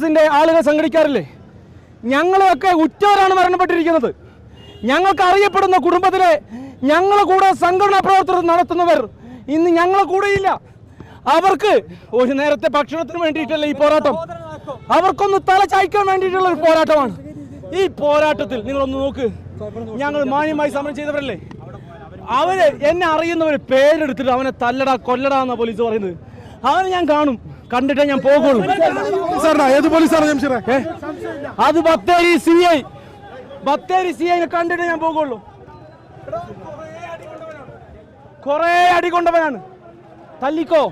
ിന്റെ ആളുകൾ സംഘടിക്കാറില്ലേ? ഞങ്ങളൊക്കെ ഉറ്റവരാണ് മരണപ്പെട്ടിരിക്കുന്നത്. ഞങ്ങൾക്ക് അറിയപ്പെടുന്ന കുടുംബത്തിലെ ഞങ്ങളെ കൂടെ സംഘടനാ പ്രവർത്തനം നടത്തുന്നവർ ഇന്ന് ഞങ്ങളെ കൂടെയില്ല. അവർക്ക് ഒരു നേരത്തെ ഭക്ഷണത്തിന് വേണ്ടിയിട്ടല്ല ഈ പോരാട്ടം. അവർക്കൊന്ന് തല ചായ്ക്കാൻ വേണ്ടിയിട്ടുള്ള ഒരു പോരാട്ടമാണ്. ഈ പോരാട്ടത്തിൽ നിങ്ങളൊന്ന് നോക്ക്. ഞങ്ങൾ മാന്യമായി സമരം ചെയ്തവരല്ലേ? അവർ എന്നെ അറിയുന്നവര് പേരെടുത്തിട്ട് അവനെ തല്ലടാ കൊല്ലടാ എന്നാ പോലീസ് പറയുന്നത്. അവനെ ഞാൻ കാണും. കണ്ടിട്ടേ ഞാൻ പോകുള്ളൂ. സാറിനാ ഏത് പോലീസാണ് ജംഷീറെ? ഏ? അത് Bathery C I Bathery C ഐനെ കണ്ടിട്ടേ ഞാൻ പോകുള്ളൂ. കൊറേ അടി കൊണ്ടവനാണ്. തല്ലിക്കോ?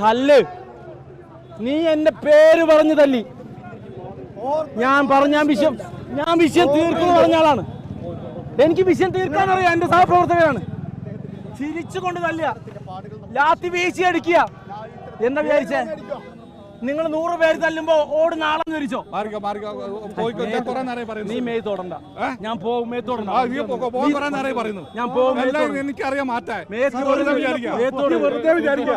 തല്ല്. നീ എന്റെ പേര് പറഞ്ഞു തല്ലി. ഞാൻ പറഞ്ഞ വിഷയം ഞാൻ വിഷയം തീർക്കുന്നു പറഞ്ഞ ആളാണ്. എനിക്ക് വിഷയം തീർക്കാൻ അറിയാം എന്റെ സഹപ്രവർത്തകരാണ്. ചിരിച്ചുകൊണ്ട് തല്ലുക. ലാത്തി വീശി അടിക്കുക. എന്താ വിചാരിച്ചേ? നിങ്ങൾ നൂറ് പേര് തല്ലുമ്പോ ഓട് നാളെന്ന് വിരിച്ചോ നീ പറയുന്നു മേയ് തൊടണ്ട ഞാൻ പോകും മേയ് തൊടണ്ട ഞാൻ പോകും. എനിക്കറിയാം വെറുതെ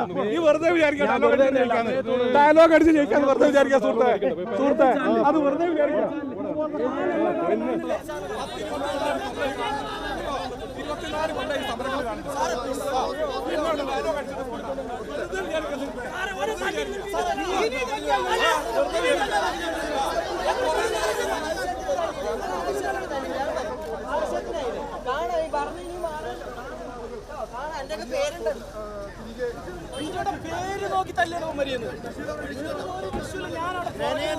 വെറുതെ വിചാരിക്കുക. ഞാൻ ഡയലോഗ് വെറുതെ അടിച്ച് അല്ല, ജയിക്കാന്ന്. മേത്ത് തൊടണ്ട. ഡയലോഗ് അടിച്ച് ജയിക്കാന്ന് വെറുതെ വിചാരിക്കുക സുഹൃത്തെ സുഹൃത്തെ അത് വെറുതെ വിചാരിക്കുക പേര് നോക്കി തല്ലണം മരിയെന്ന്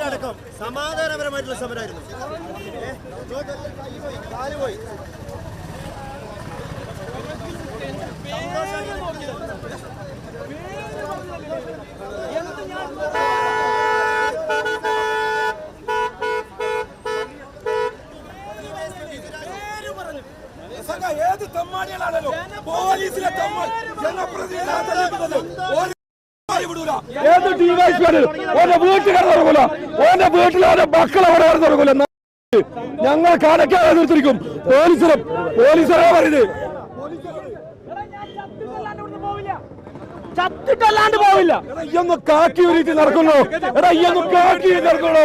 അടക്കം സമാധാനപരമായിട്ടുള്ള സമരമായിരുന്നു പോയി, കാൽ പോയി. ഏത് തെമ്മാടികളാണല്ലോ പോലീസിലെ ഏത് ഓന്റെ തുറക്കൂല. ഓന്റെ വീട്ടിൽ ഓന്റെ മക്കളെ അവിടെ തുടങ്ങൂല ഞങ്ങൾ കാണിക്കാതെ എതിർത്തിരിക്കും പോലീസിനും പോലീസറാ പറയുന്നത്. ചത്തിട്ടല്ലാണ്ട് പോവില്ല. എടാ, ഇയ്യൊന്ന് കാക്കി ഉരുട്ടി നടക്കുന്നു. എടാ ഇയൊന്നും കാക്കി നടക്കുന്നു.